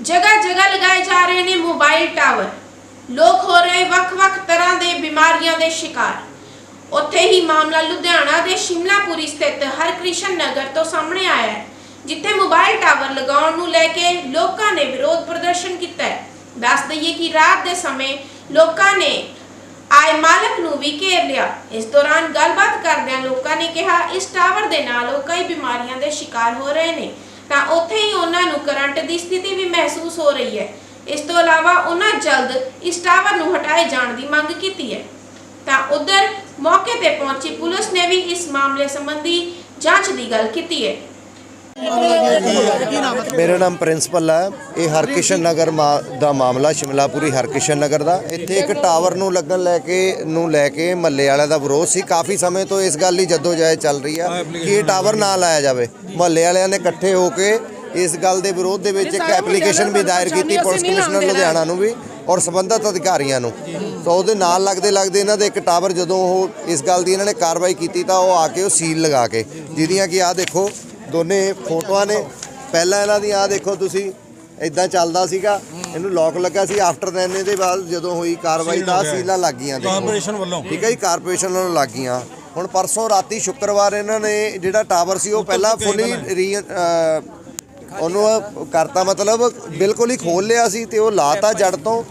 ਜਗ੍ਹਾ ਜਗ੍ਹਾ ਲਗਾਏ ਜਾ ਰਹੇ ਨੇ ਮੋਬਾਈਲ ਟਾਵਰ ਲੋਕ ਹੋ ਰਹੇ ਵੱਖ-ਵੱਖ ਤਰ੍ਹਾਂ ਦੇ ਬਿਮਾਰੀਆਂ ਦੇ ਸ਼ਿਕਾਰ। ਉੱਥੇ ਹੀ ਮਾਮਲਾ ਲੁਧਿਆਣਾ ਦੇ ਸ਼ਿਮਲਾਪੁਰੀ ਸਥਿਤ ਹਰਕ੍ਰਿਸ਼ਨ ਨਗਰ ਤੋਂ ਸਾਹਮਣੇ ਆਇਆ ਹੈ, ਜਿੱਥੇ ਮੋਬਾਈਲ ਟਾਵਰ ਲਗਾਉਣ ਨੂੰ ਲੈ ਕੇ ਲੋਕਾਂ ਨੇ ਵਿਰੋਧ ਪ੍ਰਦਰਸ਼ਨ ਕੀਤਾ ਹੈ। ਦੱਸ ਦਈਏ ਕਿ ਰਾਤ ਦੇ ਸਮੇਂ ਲੋਕਾਂ ਨੇ ਆਏ ਮਾਲਕ ਨੂੰ ਵੀ ਘੇਰ ਲਿਆ। ਇਸ ਦੌਰਾਨ ਗੱਲਬਾਤ ਕਰਦਿਆਂ ਲੋਕਾਂ ਨੇ ਕਿਹਾ, ਇਸ ਟਾਵਰ ਦੇ ਨਾਲ ਉਹ ਕਈ ਬਿਮਾਰੀਆਂ ਦੇ ਸ਼ਿਕਾਰ ਹੋ ਰਹੇ ਨੇ। ਤਾਂ ਉੱਥੇ ਹੀ ਉਹਨਾਂ ਨੂੰ ਕਰੰਟ ਦੀ ਸਥਿਤੀ ਵੀ ਮਹਿਸੂਸ ਹੋ ਰਹੀ ਹੈ। ਇਸ ਤੋਂ ਇਲਾਵਾ ਉਹਨਾਂ ਜਲਦ ਇਸ ਟਾਵਰ ਨੂੰ ਹਟਾਏ ਜਾਣ ਦੀ ਮੰਗ ਕੀਤੀ ਹੈ। ਤਾਂ ਉਧਰ ਮੌਕੇ ਤੇ ਪਹੁੰਚੀ ਪੁਲਿਸ ਨੇ ਵੀ ਇਸ ਮਾਮਲੇ ਸੰਬੰਧੀ ਜਾਂਚ ਦੀ ਗੱਲ ਕੀਤੀ ਹੈ। ਮੇਰਾ ਨਾਮ ਪ੍ਰਿੰਸੀਪਲ ਹੈ ਇਹ ਹਰਕਿਸ਼ਨ ਨਗਰ ਮਾ- ਦਾ ਮਾਮਲਾ ਸ਼ਿਮਲਾਪੁਰੀ ਹਰਕਿਸ਼ਨ ਨਗਰ ਦਾ। ਇੱਥੇ ਇੱਕ ਟਾਵਰ ਨੂੰ ਲੱਗਣ ਲੈ ਕੇ ਨੂੰ ਲੈ ਕੇ ਮਹੱਲੇ ਵਾਲਿਆਂ ਦਾ ਵਿਰੋਧ ਸੀ। ਕਾਫੀ ਸਮੇਂ ਤੋਂ ਇਸ ਗੱਲ ਦੀ ਜਦੋਜਹਿਦ ਚੱਲ ਰਹੀ ਆ ਕਿ ਇਹ ਟਾਵਰ ਨਾ ਲਾਇਆ ਜਾਵੇ। ਮਹੱਲੇ ਵਾਲਿਆਂ ਨੇ ਇਕੱਠੇ ਹੋ ਕੇ ਇਸ ਗੱਲ ਦੇ ਵਿਰੋਧ ਦੇ ਵਿੱਚ ਇੱਕ ਐਪਲੀਕੇਸ਼ਨ ਵੀ ਦਾਇਰ ਕੀਤੀ ਪੁਲਿਸ ਕਮਿਸ਼ਨਰ ਲੁਧਿਆਣਾ ਨੂੰ ਵੀ ਔਰ ਸੰਬੰਧਿਤ ਅਧਿਕਾਰੀਆਂ ਨੂੰ। ਤਾਂ ਉਹਦੇ ਨਾਲ ਲੱਗਦੇ ਲੱਗਦੇ ਇਹਨਾਂ ਦੇ ਇੱਕ ਟਾਵਰ ਜਦੋਂ ਉਹ ਇਸ ਗੱਲ ਦੀ ਇਹਨਾਂ ਨੇ ਕਾਰਵਾਈ ਕੀਤੀ ਤਾਂ ਉਹ ਆ ਕੇ ਉਹ ਸੀਲ ਲਗਾ ਕੇ ਜਿਹਦੀਆਂ ਕਿ ਆਹ ਦੇਖੋ ਦੋਨੇ ਫੋਟੋਆਂ ਨੇ। ਪਹਿਲਾਂ ਇਹਨਾਂ ਦੀ ਆਹ ਦੇਖੋ ਤੁਸੀਂ ਇਦਾਂ ਚੱਲਦਾ ਸੀਗਾ। ਇਹਨੂੰ ਲੋਕ ਲੱਗਾ ਸੀ। ਆਫਟਰ ਦੈਨ ਇਹਦੇ ਬਾਅਦ ਜਦੋਂ ਹੋਈ ਕਾਰਵਾਈ ਤਾਂ ਸੀਲਾਂ ਲੱਗ ਗਈਆਂ ਕਾਰਪੋਰੇਸ਼ਨ ਵੱਲੋਂ। ਠੀਕ ਹੈ ਜੀ ਕਾਰਪੋਰੇਸ਼ਨ ਵੱਲੋਂ ਲੱਗ ਗਈਆਂ ਹੁਣ ਪਰਸੋਂ ਰਾਤੀ ਸ਼ੁੱਕਰਵਾਰ ਇਹਨਾਂ ਨੇ ਜਿਹੜਾ ਟਾਵਰ ਸੀ ਉਹ ਪਹਿਲਾਂ ਫੁੱਲੀ ਰੀ ਉਹਨੂੰ ਉਹ ਕਰਤਾ ਮਤਲਬ ਬਿਲਕੁਲ ਹੀ ਖੋਲ ਲਿਆ ਸੀ ਤੇ ਉਹ ਲਾਤਾ ਜੜ ਤੋਂ।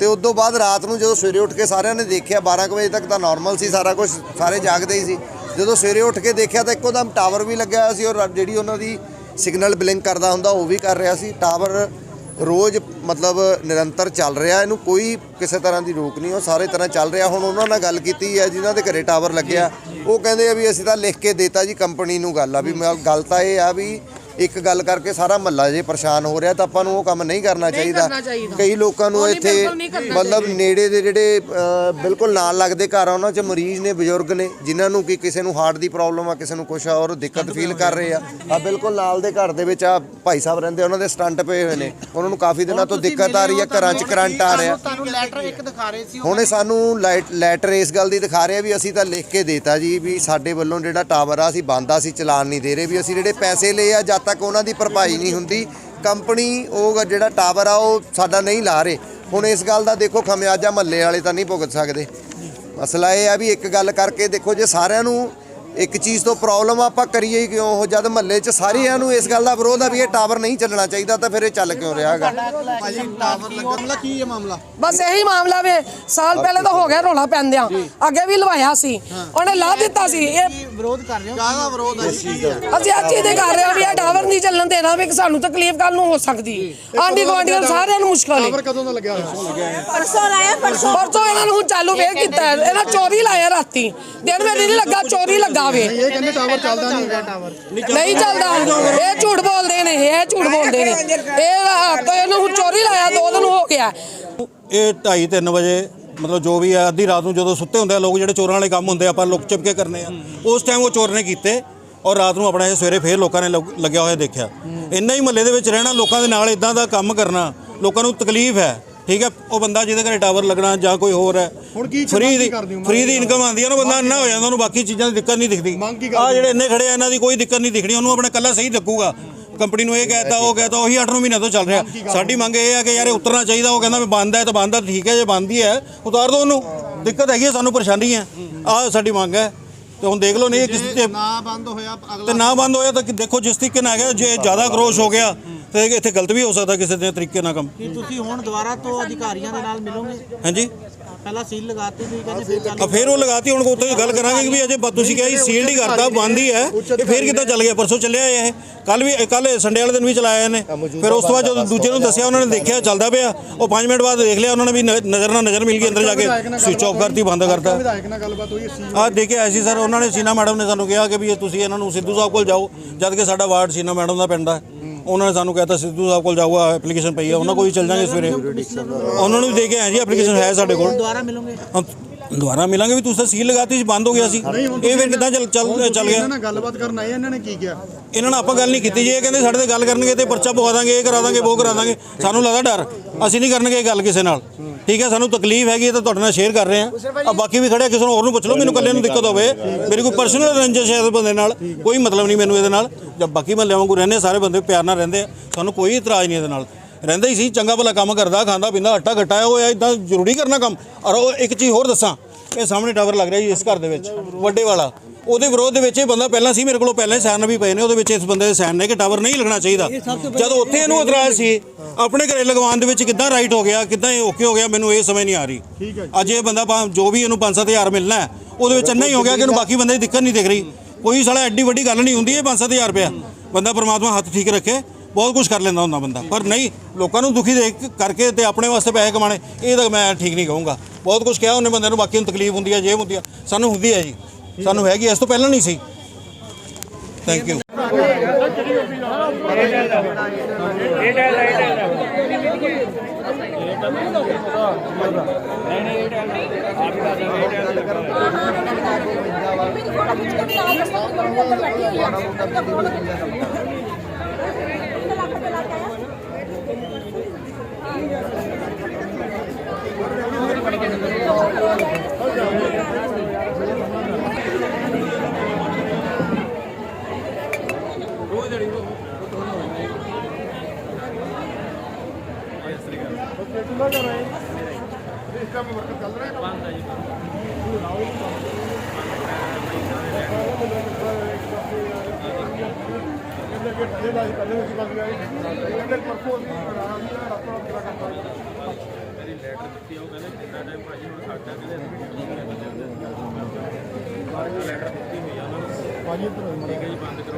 ਤੇ ਉਸ ਤੋਂ ਬਾਅਦ ਰਾਤ ਨੂੰ ਜਦੋਂ ਸਵੇਰੇ ਉੱਠ ਕੇ ਸਾਰਿਆਂ ਨੇ ਦੇਖਿਆ 12 ਕੁ ਵਜੇ ਤੱਕ ਤਾਂ ਨਾਰਮਲ ਸੀ ਸਾਰਾ ਕੁਝ ਸਾਰੇ ਜਾਗਦੇ ਹੀ ਸੀ। ਜਦੋਂ ਸਵੇਰੇ ਉੱਠ ਕੇ ਦੇਖਿਆ ਤਾਂ ਇੱਕੋ ਦਮ ਟਾਵਰ ਵੀ ਲੱਗਿਆ ਹੋਇਆ ਸੀ ਔਰ ਜਿਹੜੀ ਉਹਨਾਂ ਦੀ ਸਿਗਨਲ ਬਲਿੰਕ ਕਰਦਾ ਹੁੰਦਾ ਉਹ ਵੀ ਕਰ ਰਿਹਾ ਸੀ। ਟਾਵਰ ਰੋਜ਼ ਮਤਲਬ ਨਿਰੰਤਰ ਚੱਲ ਰਿਹਾ ਇਹਨੂੰ ਕੋਈ ਕਿਸੇ ਤਰ੍ਹਾਂ ਦੀ ਰੋਕ ਨਹੀਂ ਉਹ ਸਾਰੇ ਤਰ੍ਹਾਂ ਚੱਲ ਰਿਹਾ। ਹੁਣ ਉਹਨਾਂ ਨਾਲ ਗੱਲ ਕੀਤੀ ਹੈ ਜਿਨ੍ਹਾਂ ਦੇ ਘਰੇ ਟਾਵਰ ਲੱਗਿਆ ਉਹ ਕਹਿੰਦੇ ਆ ਵੀ ਅਸੀਂ ਤਾਂ ਲਿਖ ਕੇ ਦੇਤਾ ਜੀ ਕੰਪਨੀ ਨੂੰ ਗੱਲ ਆ ਵੀ ਗੱਲ ਤਾਂ ਇਹ ਆ ਵੀ ਇੱਕ ਗੱਲ ਕਰਕੇ ਸਾਰਾ ਮਹੱਲਾ ਜੇ ਪਰੇਸ਼ਾਨ ਹੋ ਰਿਹਾ ਤਾਂ ਆਪਾਂ ਨੂੰ ਉਹ ਕੰਮ ਨਹੀਂ ਕਰਨਾ ਚਾਹੀਦਾ। ਕਈ ਲੋਕਾਂ ਨੂੰ ਇੱਥੇ ਮਤਲਬ ਨੇੜੇ ਦੇ ਜਿਹੜੇ ਬਿਲਕੁਲ ਨਾਲ ਲੱਗਦੇ ਘਰ ਆ ਉਹਨਾਂ 'ਚ ਮਰੀਜ਼ ਨੇ ਬਜ਼ੁਰਗ ਨੇ ਜਿਨ੍ਹਾਂ ਨੂੰ ਕਿ ਕਿਸੇ ਨੂੰ ਹਾਰਟ ਦੀ ਪ੍ਰੋਬਲਮ ਆ ਕਿਸੇ ਨੂੰ ਕੁਛ ਆ ਔਰ ਦਿੱਕਤ ਫੀਲ ਕਰ ਰਹੇ ਆ। ਆ ਬਿਲਕੁਲ ਨਾਲ ਦੇ ਘਰ ਦੇ ਵਿੱਚ ਆ ਭਾਈ ਸਾਹਿਬ ਰਹਿੰਦੇ ਉਹਨਾਂ ਦੇ ਸਟੰਟ ਪਏ ਹੋਏ ਨੇ। ਉਹਨਾਂ ਨੂੰ ਕਾਫੀ ਦਿਨਾਂ ਤੋਂ ਦਿੱਕਤ ਆ ਰਹੀ ਹੈ ਘਰਾਂ 'ਚ ਕਰੰਟ ਆ ਰਿਹਾ। ਤੁਹਾਨੂੰ ਲੈਟਰ ਇੱਕ ਦਿਖਾ ਰਹੇ ਸੀ ਹੁਣ ਸਾਨੂੰ ਲੈਟਰ ਇਸ ਗੱਲ ਦੀ ਦਿਖਾ ਰਿਹਾ ਵੀ ਅਸੀਂ ਤਾਂ ਲਿਖ ਕੇ ਦੇਤਾ ਜੀ ਵੀ ਸਾਡੇ ਵੱਲੋਂ ਜਿਹੜਾ ਟਾਵਰ ਆ ਅਸੀਂ ਬੰਦ ਆ ਅਸੀਂ ਚਲਾਨ ਨਹੀਂ ਦੇ ਰਹੇ ਵੀ ਅਸੀਂ ਜਿਹੜੇ ਪੈਸੇ ਲਏ ਆ ਜਦ ਤੱਕ ਉਹਨਾਂ ਦੀ ਭਰਪਾਈ ਨਹੀਂ ਹੁੰਦੀ। ਕੰਪਨੀ, ਉਹ ਜਿਹੜਾ ਟਾਵਰ ਆ, ਉਹ ਸਾਡਾ ਨਹੀਂ ਲਾ ਰਹੇ। ਹੁਣ ਇਸ ਗੱਲ ਦਾ ਦੇਖੋ, ਖਮਿਆਜਾ ਮਹੱਲੇ ਵਾਲੇ ਤਾਂ ਨਹੀਂ ਭੁਗਤ ਸਕਦੇ। ਮਸਲਾ ਇਹ ਆ ਵੀ ਇੱਕ ਗੱਲ ਕਰਕੇ ਦੇਖੋ, ਜੇ ਸਾਰਿਆਂ ਨੂੰ ਇੱਕ ਚੀਜ਼ ਤੋਂ ਪ੍ਰੋਬਲਮ ਆਪਾਂ ਕਰੀਏ ਹੀ ਕਿਉਂ? ਉਹ ਜਦ ਮਹੱਲੇ 'ਚ ਸਾਰਿਆਂ ਨੂੰ ਇਸ ਗੱਲ ਦਾ ਵਿਰੋਧ ਆ ਵੀ ਇਹ ਟਾਵਰ ਨਹੀਂ ਚੱਲਣਾ ਚਾਹੀਦਾ ਤਾਂ ਫਿਰ ਇਹ ਚੱਲ ਕਿਉਂ ਰਿਹਾ ਹੈਗਾ? ਭਾਜੀ ਟਾਵਰ ਲੱਗਾ ਮਾਮਲਾ ਕੀ ਹੈ ਮਾਮਲਾ? ਬਸ ਇਹੀ ਮਾਮਲਾ ਵੇ ਸਾਲ ਪਹਿਲੇ ਤਾਂ ਹੋ ਗਿਆ ਰੋਲਾ ਪੈਂਦਿਆਂ। ਅੱਗੇ ਵੀ ਲਵਾਇਆ ਸੀ। ਉਹਨੇ ਲਾ ਦਿੱਤਾ ਸੀ। ਇਹ ਵਿਰੋਧ ਕਰ ਰਹੇ ਹੋ? ਕਾਹਦਾ ਵਿਰੋਧ ਹੈ ਜੀ? ਅਸੀਂ ਅੱਜ ਇਹਦੇ ਕਰ ਰਹੇ ਹਾਂ ਵੀ ਇਹ ਟਾਵਰ ਨਹੀਂ ਚੱਲਣ ਦੇਣਾ ਵੀ ਸਾਨੂੰ ਤਕਲੀਫ ਕੱਲ ਨੂੰ ਹੋ ਸਕਦੀ। ਆਂਢੀ ਗੁਆਂਢੀਆਂ ਨੂੰ ਸਾਰਿਆਂ ਨੂੰ ਮੁਸ਼ਕਲ ਹੈ। ਕਦੋਂ ਦਾ ਲੱਗਿਆ? ਪਰਸੋਂ ਲਾਇਆ ਪਰਸੋਂ ਪਰਸੋਂ ਇਹਨਾਂ ਨੂੰ ਹੁਣ ਚਾਲੂ ਫੇਰ ਕੀਤਾ। ਹੈ। ਇਹਨਾਂ ਚੋਰੀ ਲਾਇਆ ਰਾਤੀ। ਦਿਨ ਵੇਲੇ ਨਹੀਂ ਲੱਗਾ ਚੋਰੀ ਲੱਗਾ। ਵੇ ਇਹ ਕਹਿੰਦੇ ਟਾਵਰ ਚੱਲਦਾ ਨਹੀਂ ਹੈਗਾ ਟਾਵਰ। ਨਹੀਂ ਚੱਲਦਾ। ਇਹ ਝੂਠ ਬੋਲਦੇ ਨੇ ਇਹ ਝੂਠ ਬੋਲਦੇ ਨੇ। ਇਹ ਤੋਂ ਇਹਨੂੰ ਹੁਣ ਚੋਰੀ ਲਾਇਆ ਦੋ ਦਿਨ ਹੋ ਗਿਆ। ਇਹ 2:30 3 ਵਜੇ ਮਤਲਬ ਜੋ ਵੀ ਹੈ ਅੱਧੀ ਰਾਤ ਨੂੰ ਜਦੋਂ ਸੁੱਤੇ ਹੁੰਦੇ ਆ ਲੋਕ ਜਿਹੜੇ ਚੋਰਾਂ ਵਾਲੇ ਕੰਮ ਹੁੰਦੇ ਆ ਆਪਾਂ ਲੁਕ ਚੁਪ ਕੇ ਕਰਨੇ ਆ। ਉਸ ਟਾਈਮ ਉਹ ਚੋਰ ਨੇ ਕੀਤੇ ਔਰ ਰਾਤ ਨੂੰ ਆਪਣਾ ਇਹ ਸਵੇਰੇ ਫੇਰ ਲੋਕਾਂ ਨੇ ਲੱਗਿਆ ਹੋਇਆ ਦੇਖਿਆ। ਇੰਨਾ ਹੀ ਮਹੱਲੇ ਦੇ ਵਿੱਚ ਰਹਿਣਾ ਲੋਕਾਂ ਦੇ ਨਾਲ ਇਦਾਂ ਦਾ ਕੰਮ ਕਰਨਾ ਲੋਕਾਂ ਨੂੰ ਤਕਲੀਫ ਹੈ। ਠੀਕ ਹੈ ਉਹ ਬੰਦਾ ਜਿਹਦੇ ਘਰੇ ਟਾਵਰ ਲੱਗਣਾ ਜਾਂ ਕੋਈ ਹੋਰ ਹੈ ਹੁਣ ਕੀ ਫ੍ਰੀ ਦੀ? ਫ੍ਰੀ ਦੀ ਇਨਕਮ ਆਉਂਦੀ ਹੈ ਨਾ ਬੰਦਾ ਅੰਨਾ ਹੋ ਜਾਂਦਾ ਉਹਨੂੰ ਬਾਕੀ ਚੀਜ਼ਾਂ ਦੀ ਦਿੱਕਤ ਨਹੀਂ ਦਿਖਦੀ। ਆ ਜਿਹੜੇ ਇੰਨੇ ਖੜੇ ਆ ਇਹਨਾਂ ਦੀ ਕੋਈ ਦਿੱਕਤ ਨਹੀਂ ਦਿਖਣੀ ਉਹਨੂੰ ਆਪਣਾ ਕੱਲਾ ਸਹੀ ਲੱਗੂਗਾ ਕੰਪਨੀ ਨੂੰ ਇਹ ਕਹਿਤਾ ਉਹ ਕਹਿਤਾ ਉਹੀ 8-9 ਮਹੀਨਿਆਂ ਤੋਂ ਚੱਲ ਰਿਹਾ। ਸਾਡੀ ਮੰਗ ਇਹ ਹੈ ਕਿ ਯਾਰ ਇਹ ਉਤਰਨਾ ਚਾਹੀਦਾ ਉਹ ਕਹਿੰਦਾ ਵੀ ਬੰਦ ਹੈ ਤਾਂ ਬੰਦ ਹੈ ਠੀਕ ਹੈ ਜੇ ਬੰਦ ਹੀ ਹੈ ਉਤਾਰ ਦਿਓ ਉਹਨੂੰ। ਦਿੱਕਤ ਹੈਗੀ ਸਾਨੂੰ ਪਰੇਸ਼ਾਨੀ ਹੈ। ਆ ਸਾਡੀ ਮੰਗ ਹੈ। ਤੇ ਹੁਣ ਦੇਖ ਲਓ ਨਹੀਂ ਕਿਸੇ ਤੇ ਨਾ ਬੰਦ ਹੋਇਆ ਅਗਲਾ ਤੇ ਨਾ ਬੰਦ ਹੋਇਆ ਤਾਂ ਦੇਖੋ ਜਿਸ ਤਰੀਕੇ ਨਾਲ ਹੈਗਾ ਜੇ ਜ਼ਿਆਦਾ ਗਰੋਸ਼ ਹੋ ਗਿਆ ਤੇ ਇੱਥੇ ਗਲਤ ਵੀ ਹੋ ਸਕਦਾ ਕਿਸੇ ਦੇ ਤਰੀਕੇ ਨਾਲ ਕੰਮ। ਕੀ ਤੁਸੀਂ ਹੁਣ ਦੁਬਾਰਾ ਤੋਂ ਅਧਿਕਾਰੀਆਂ ਦੇ ਨਾਲ ਮਿਲੋਗੇ? ਹਾਂਜੀ। ਪਹਿਲਾਂ ਸੀਲ ਲਗਾਤੀ ਸੀ ਕਹਿੰਦੇ ਫਿਰ ਚੱਲ ਆ ਫਿਰ ਉਹ ਲਗਾਤੀ ਹੁਣ ਉੱਥੇ ਗੱਲ ਕਰਾਂਗੇ ਕਿ ਵੀ ਅਜੇ ਬ- ਤੁਸੀਂ ਕਿਹਾ ਸੀ ਸੀਲਡ ਹੀ ਕਰਤਾ ਬੰਦ ਹੀ ਹੈ। ਇਹ ਫਿਰ ਕਿੱਦਾਂ ਚੱਲ ਗਿਆ? ਪਰਸੋਂ ਚੱਲਿਆ ਇਹ। ਕੱਲ ਵੀ ਕੱਲ ਸੰਡੇ ਵਾਲੇ ਦਿਨ ਵੀ ਚਲਾਇਆ ਇਹਨੇ। ਫਿਰ ਉਸ ਤੋਂ ਬਾਅਦ ਜਦੋਂ ਦੂਜੇ ਨੂੰ ਦੱਸਿਆ ਉਹਨਾਂ ਨੇ ਦੇਖਿਆ ਚੱਲਦਾ ਪਿਆ। ਉਹ 5 ਮਿੰਟ ਬਾਅਦ ਦੇਖ ਲਿਆ ਉਹਨਾਂ ਨੇ ਵੀ ਨ- ਨਜ਼ਰ ਨਾਲ ਨਜ਼ਰ ਮਿਲ ਗਈ ਅੰਦਰ ਜਾ ਕੇ। ਸਵਿਚ ਆਫ ਕਰਤੀ ਬੰਦ ਕਰਤਾ। ਵਿਧਾਇਕ ਨਾਲ ਗੱਲਬਾਤ ਹੋਈ ਸੀ ਆ ਦੇਖੇ ਆਏ ਸੀ ਸਰ ਉਹਨਾਂ ਨੇ ਸੀਨਾ ਮੈਡਮ ਨੇ ਸਾਨੂੰ ਕਿਹਾ ਕਿ ਵੀ ਇਹ ਤੁਸੀਂ ਇਹਨਾਂ ਨੂੰ ਸਿੱਧੂ ਸਾਹਿਬ ਕੋਲ ਜਾਓ ਜਦ ਕਿ ਸਾਡਾ ਵਾਰਡ ਸੀਨਾ ਮੈਡਮ ਦਾ ਪਿੰਡ ਹੈ ਉਹਨਾਂ ਨੇ ਸਾਨੂੰ ਕਹਿਤਾ ਸਿੱਧੂ ਸਾਹਿਬ ਕੋਲ ਜਾਓ ਐਪਲੀਕੇਸ਼ਨ ਪਈ ਹੈ ਉਹਨਾਂ ਕੋਲ ਹੀ ਚੱਲ ਜਾਾਂਗੇ ਸਵੇਰੇ। ਉਹਨਾਂ ਨੂੰ ਵੀ ਦੇ ਕੇ ਆਏ ਜੀ ਐਪਲੀਕੇਸ਼ਨ ਹੈ ਸਾਡੇ ਕੋਲ। ਦੁਬਾਰਾ ਮਿਲੋਗੇ? ਦੁਬਾਰਾ ਮਿਲਾਂਗੇ ਵੀ ਤੁਸੀਂ ਸੀਲ ਲਗਾਤੀ ਸੀ ਬੰਦ ਹੋ ਗਿਆ ਸੀ। ਇਹ ਫਿਰ ਕਿੱਦਾਂ ਚੱਲ ਚੱਲ ਚੱਲ ਗਿਆ? ਇਹਨਾਂ ਨਾਲ ਗੱਲਬਾਤ ਕਰਨ ਆਏ ਇਹਨਾਂ ਨੇ ਕੀ ਕਿਹਾ? ਇਹਨਾਂ ਨਾਲ ਆਪਾਂ ਗੱਲ ਨਹੀਂ ਕੀਤੀ ਜੀ ਇਹ ਕਹਿੰਦੇ ਸਾਡੇ ਤੇ ਗੱਲ ਕਰਨਗੇ ਤੇ ਪਰਚਾ ਪਵਾ ਦਾਂਗੇ ਇਹ ਕਰਾ ਦਾਂਗੇ ਉਹ ਕਰਾ ਦਾਂਗੇ। ਸਾਨੂੰ ਲੱਗਦਾ ਡਰ। ਅਸੀਂ ਨਹੀਂ ਕਰਨਗੇ ਇਹ ਗੱਲ ਕਿਸੇ ਨਾਲ। ਠੀਕ ਹੈ ਸਾਨੂੰ ਤਕਲੀਫ ਹੈਗੀ ਤਾਂ ਤੁਹਾਡੇ ਨਾਲ ਸ਼ੇਅਰ ਕਰ ਰਹੇ ਹਾਂ। ਆ ਬਾਕੀ ਵੀ ਖੜੇ ਆ, ਕਿਸੇ ਨੂੰ ਹੋਰ ਨੂੰ ਪੁੱਛ ਲਓ ਮੈਨੂੰ ਇਕੱਲੇ ਨੂੰ ਦਿੱਕਤ ਹੋਵੇ। ਮੇਰੀ ਕੋਈ ਪਰਸਨਲ ਰੰਜਿਸ਼ ਹੈ ਇਸ ਬੰਦੇ ਨਾਲ ਕੋਈ ਮਤਲਬ ਨਹੀਂ ਮੈਨੂੰ ਇਹਦੇ ਨਾਲ। ਜਦ ਬਾਕੀ ਮਹੱਲੇ ਵਾਂਗੂ ਰਹਿੰਦੇ ਸਾਰੇ ਬੰਦੇ ਪਿਆਰ ਨਾਲ ਰਹਿੰਦੇ ਆ। ਸਾਨੂੰ ਕੋਈ ਇਤਰਾਜ਼ ਨਹੀਂ ਇਹਦੇ ਨਾਲ। ਰਹਿੰਦਾ ਹੀ ਸੀ ਚੰਗਾ ਭਲਾ ਕੰਮ ਕਰਦਾ ਖਾਂਦਾ ਪੀਂਦਾ ਆਟਾ ਘਟਾਇਆ ਹੋਇਆ ਇਦਾਂ ਜ਼ਰੂਰੀ ਕਰਨਾ ਕੰਮ। ਔਰ ਉਹ ਇੱਕ ਚੀਜ਼ ਹੋਰ ਦੱਸਾਂ ਇਹ ਸਾਹਮਣੇ ਟਾਵਰ ਲੱਗ ਰਿਹਾ ਜੀ ਇਸ ਘਰ ਦੇ ਵਿੱਚ ਵੱਡੇ ਵਾਲਾ। ਉਹਦੇ ਵਿਰੋਧ ਦੇ ਵਿੱਚ ਇਹ ਬੰਦਾ ਪਹਿਲਾਂ ਸੀ ਮੇਰੇ ਕੋਲ ਪਹਿਲਾਂ ਹੀ ਸਾਈਨ ਵੀ ਪਏ ਨੇ ਉਹਦੇ ਵਿੱਚ ਇਸ ਬੰਦੇ ਦੇ ਸਾਈਨ ਨੇ ਕਿ ਟਾਵਰ ਨਹੀਂ ਲੱਗਣਾ ਚਾਹੀਦਾ। ਜਦੋਂ ਉੱਥੇ ਇਹਨੂੰ ਇਤਰਾਜ਼ ਸੀ ਆਪਣੇ ਘਰੇ ਲਗਵਾਉਣ ਦੇ ਵਿੱਚ ਕਿੱਦਾਂ ਰਾਈਟ ਹੋ ਗਿਆ ਕਿੱਦਾਂ ਇਹ ਓਕੇ ਹੋ ਗਿਆ ਮੈਨੂੰ ਇਹ ਸਮਝ ਨਹੀਂ ਆ ਰਹੀ। ਠੀਕ ਹੈ ਅੱਜ ਇਹ ਬੰਦਾ ਜੋ ਵੀ ਇਹਨੂੰ 5-7000 ਮਿਲਣਾ ਹੈ, ਉਹਦੇ ਵਿੱਚ ਇੰਨਾ ਹੀ ਹੋ ਗਿਆ ਕਿ ਇਹਨੂੰ ਬਾਕੀ ਬੰਦੇ ਦੀ ਦਿੱਕਤ ਨਹੀਂ ਦਿਖ ਰਹੀ। ਕੋਈ ਸਾਲਾ ਐਡੀ ਵੱਡੀ ਗੱਲ ਨਹੀਂ ਹੁੰਦੀ ਇਹ 5-7000 ਰੁਪਇਆ। ਬੰਦਾ ਪਰਮਾਤਮਾ ਹੱਥ ਠੀਕ ਰੱਖੇ ਬਹੁਤ ਕੁਝ ਕਰ ਲੈਂਦਾ ਹੁੰਦਾ ਬੰਦਾ। ਪਰ ਨਹੀਂ ਲੋਕਾਂ ਨੂੰ ਦੁਖੀ ਦੇਖ ਕਰਕੇ ਤੇ ਆਪਣੇ ਵਾਸਤੇ ਪੈਸੇ ਕਮਾਣੇ ਇਹ ਤਾਂ ਮੈਂ ਠੀਕ ਨਹੀਂ ਕਹੂੰਗਾ। ਬਹੁਤ ਕੁਝ ਕਿਹਾ ਉਹਨੇ ਬੰਦੇ ਨੂੰ ਬਾਕੀ ਨੂੰ ਤਕਲੀਫ ਹੁੰਦੀ ਹੈ ਜੇ ਹੁੰਦੀ ਹੈ ਸਾਨੂੰ ਹੁੰਦੀ ਹੈ ਜੀ। ਸਾਨੂੰ ਹੈਗੀ ਇਸ ਤੋਂ ਪਹਿਲਾਂ ਨਹੀਂ ਸੀ। ਥੈਂਕ ਯੂ ਮੇਰੀ ਭਾਜੀ ਇੱਧਰ ਆਓ। ਠੀਕ ਹੈ ਜੀ ਬੰਦ ਕਰੋ